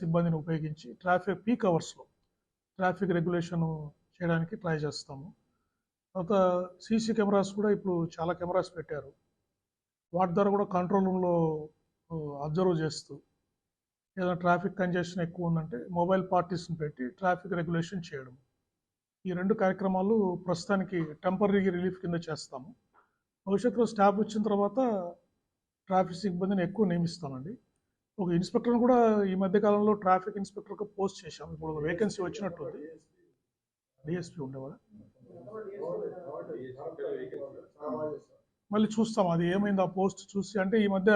సిబ్బందిని ఉపయోగించి traffic peak అవర్స్లో ట్రాఫిక్ రెగ్యులేషన్ చేయడానికి ట్రై చేస్తాము. తర్వాత సీసీ కెమెరాస్ కూడా ఇప్పుడు చాలా కెమెరాస్ పెట్టారు. వాటి ద్వారా కూడా కంట్రోల్ రూమ్లో అబ్జర్వ్ చేస్తూ ఏదైనా ట్రాఫిక్ కంజెషన్ ఎక్కువ ఉందంటే మొబైల్ పార్టీస్ని పెట్టి ట్రాఫిక్ రెగ్యులేషన్ చేయడం. ఈ రెండు కార్యక్రమాలు ప్రస్తుతానికి టెంపరీ రిలీఫ్ కింద చేస్తాము. భవిష్యత్తులో స్టాఫ్ వచ్చిన తర్వాత ట్రాఫిక్ సిబ్బందిని ఎక్కువ నియమిస్తామండి. ఒక ఇన్స్పెక్టర్ని కూడా ఈ మధ్య కాలంలో ట్రాఫిక్ ఇన్స్పెక్టర్కి పోస్ట్ చేశాం. ఇప్పుడు వేకెన్సీ వచ్చినట్టు డిఎస్పీ ఉండేవాడు. మళ్ళీ చూస్తాం అది ఏమైంది ఆ పోస్ట్ చూసి. అంటే ఈ మధ్య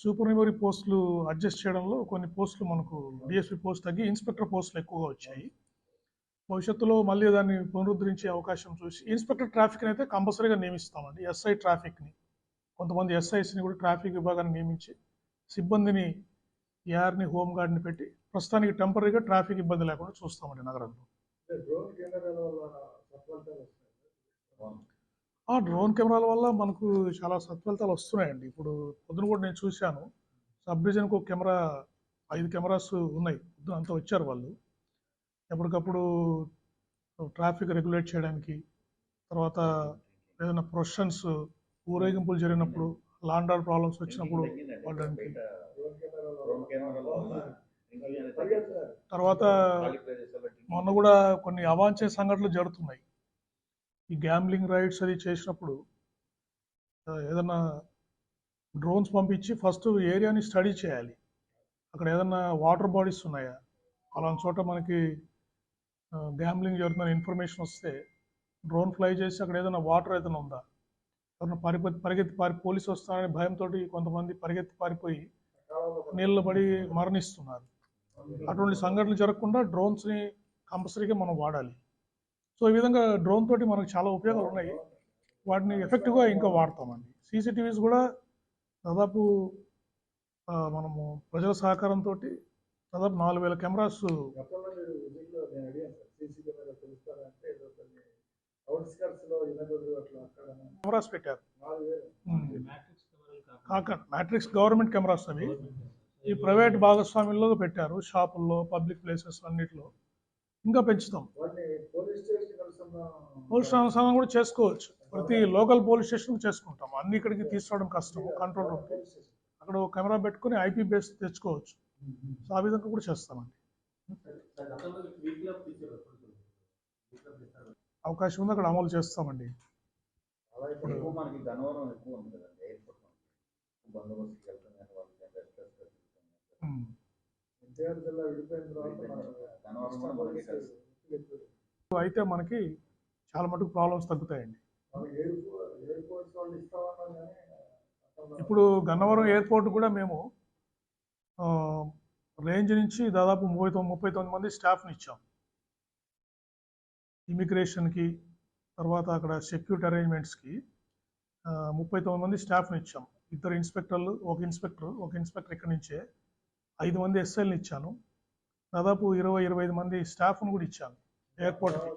సూపర్ మెమరీ పోస్టులు అడ్జస్ట్ చేయడంలో కొన్ని పోస్టులు మనకు డిఎస్పీ పోస్ట్ తగ్గి ఇన్స్పెక్టర్ పోస్టులు ఎక్కువగా వచ్చాయి. భవిష్యత్తులో మళ్ళీ దాన్ని పునరుద్ధరించే అవకాశం చూసి ఇన్స్పెక్టర్ ట్రాఫిక్ని అయితే కంపల్సరీగా నియమిస్తామండి. ఎస్ఐ ట్రాఫిక్ని. కొంతమంది ఎస్ఐస్ని కూడా ట్రాఫిక్ విభాగాన్ని నియమించి సిబ్బందిని యార్ని హోమ్ గార్డ్ని పెట్టి ప్రస్తుతానికి టెంపరీగా ట్రాఫిక్ ఇబ్బంది లేకుండా చూస్తామండి నగరంలో. ఆ డ్రోన్ కెమెరాల వల్ల మనకు చాలా సత్ఫలితాలు వస్తున్నాయండి. ఇప్పుడు పొద్దున కూడా నేను చూశాను. సబ్ డివిజన్కి ఒక కెమెరా ఐదు కెమెరాస్ ఉన్నాయి. పొద్దున అంతా వచ్చారు వాళ్ళు. ఎప్పటికప్పుడు ట్రాఫిక్ రెగ్యులేట్ చేయడానికి తర్వాత ఏదైనా ప్రొఫెషన్స్ ఊరేగింపులు జరిగినప్పుడు లాండ్ ఆర్డర్ ప్రాబ్లమ్స్ వచ్చినప్పుడు వాళ్ళకి తర్వాత మొన్న కూడా కొన్ని అవాంఛే సంఘటనలు జరుగుతున్నాయి. ఈ గ్యాంబ్లింగ్ రైడ్స్ అది చేసినప్పుడు ఏదన్నా డ్రోన్స్ పంపించి ఫస్ట్ ఏరియాని స్టడీ చేయాలి. అక్కడ ఏదన్నా వాటర్ బాడీస్ ఉన్నాయా? అలాంటి చోట మనకి గ్యాంబ్లింగ్ జరుగుతున్న ఇన్ఫర్మేషన్ వస్తే డ్రోన్ ఫ్లై చేసి అక్కడ ఏదైనా వాటర్ ఏదైనా ఉందా? తను పరిగెత్తి పరిగెత్తి పారి పోలీసు వస్తారనే భయంతో కొంతమంది పరిగెత్తి పారిపోయి నీళ్ళు పడి మరణిస్తున్నారు. అటువంటి సంఘటనలు జరగకుండా డ్రోన్స్ని కంపల్సరీగా మనం వాడాలి. సో ఈ విధంగా డ్రోన్ తోటి మనకు చాలా ఉపయోగాలు ఉన్నాయి. వాటిని ఎఫెక్టివ్గా ఇంకా వాడతామండి. సీసీటీవీస్ కూడా దాదాపు మనము ప్రజల సహకారంతో దాదాపు నాలుగు వేల కెమెరాస్ కెమెరాస్ పెట్టారు. కాక మ్యాట్రిక్స్ గవర్నమెంట్ కెమెరాస్ అవి. ఈ ప్రైవేట్ భాగస్వామ్యంలో పెట్టారు షాపుల్లో పబ్లిక్ ప్లేసెస్ అన్నిటిలో. ఇంకా పెంచుతాం. పోలీస్ స్టేషన్ అనుసంధానం కూడా చేసుకోవచ్చు. ప్రతి లోకల్ పోలీస్ స్టేషన్ చేసుకుంటాం. అన్ని ఇక్కడికి తీసుకురావడం కష్టం కంట్రోల్ రూమ్. అక్కడ కెమెరా పెట్టుకుని ఐపీ బేస్ తెచ్చుకోవచ్చు. సో ఆ విధంగా కూడా చేస్తామండి. అవకాశం ఉంది అక్కడ అమలు చేస్తామండి. అయితే మనకి చాలా మటుకు ప్రాబ్లమ్స్ తగ్గుతాయండి. ఇప్పుడు గన్నవరం ఎయిర్పోర్ట్ కూడా మేము ఆ, రేంజ్ నుంచి దాదాపు ముప్పై తొమ్మిది ముప్పై తొమ్మిది మంది స్టాఫ్ని ఇచ్చాం. ఇమిగ్రేషన్కి తర్వాత అక్కడ సెక్యూరిటీ అరేంజ్మెంట్స్కి ముప్పై తొమ్మిది మంది స్టాఫ్ని ఇచ్చాం. ఇద్దరు ఇన్స్పెక్టర్లు ఒక ఇన్స్పెక్టర్ ఒక ఇన్స్పెక్టర్ ఇక్కడి నుంచే ఐదు మంది ఎస్ఐల్ని ఇచ్చాను. దాదాపు ఇరవై ఇరవై ఐదు మంది స్టాఫ్ను కూడా ఇచ్చాను ఎయిర్పోర్ట్కి.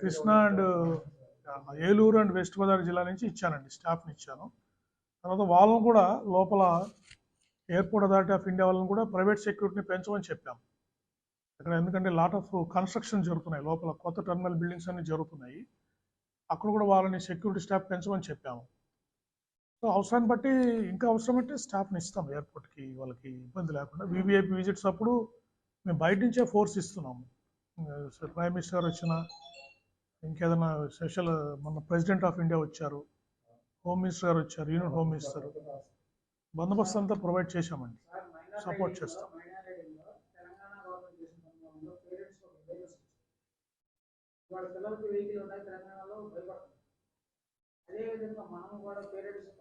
Krishna and Eluru and west Godavari జిల్లా నుంచి ఇచ్చానండి స్టాఫ్ని ఇచ్చాను. తర్వాత వాళ్ళను కూడా లోపల ఎయిర్పోర్ట్ అథారిటీ ఆఫ్ ఇండియా వాళ్ళని కూడా ప్రైవేట్ సెక్యూరిటీని పెంచమని చెప్పాం. అక్కడ ఎందుకంటే లాట్ ఆఫ్ కన్స్ట్రక్షన్ జరుగుతున్నాయి. లోపల కొత్త టర్మినల్ బిల్డింగ్స్ అన్ని జరుగుతున్నాయి. అక్కడ కూడా వాళ్ళని సెక్యూరిటీ స్టాఫ్ పెంచమని చెప్పాము. సో అవసరాన్ని బట్టి ఇంకా అవసరమంటే స్టాఫ్ని ఇస్తాం ఎయిర్పోర్ట్కి వాళ్ళకి ఇబ్బంది లేకుండా. వివిఐపి విజిట్స్ అప్పుడు మేము బయట నుంచే ఫోర్స్ ఇస్తున్నాము. ప్రైమ్ మినిస్టర్ వచ్చిన ఇంకేదైనా స్పెషల్ మన ప్రెసిడెంట్ ఆఫ్ ఇండియా వచ్చారు హోమ్ మినిస్టర్ గారు వచ్చారు యూనియన్ హోమ్ మినిస్టర్ బందోబస్తు అంతా ప్రొవైడ్ చేశామండి. సపోర్ట్ చేస్తాం తెలంగాణ గవర్నమెంట్ చేసిన పనుల్లో పేరెంట్స్ ఒక అవేర్నెస్ వాళ్ళ పిల్లలకి వెహికల్ ఉన్నాయి తెలంగాణలో భయపడతారు అదేవిధంగా మనం కూడా పేరెంట్స్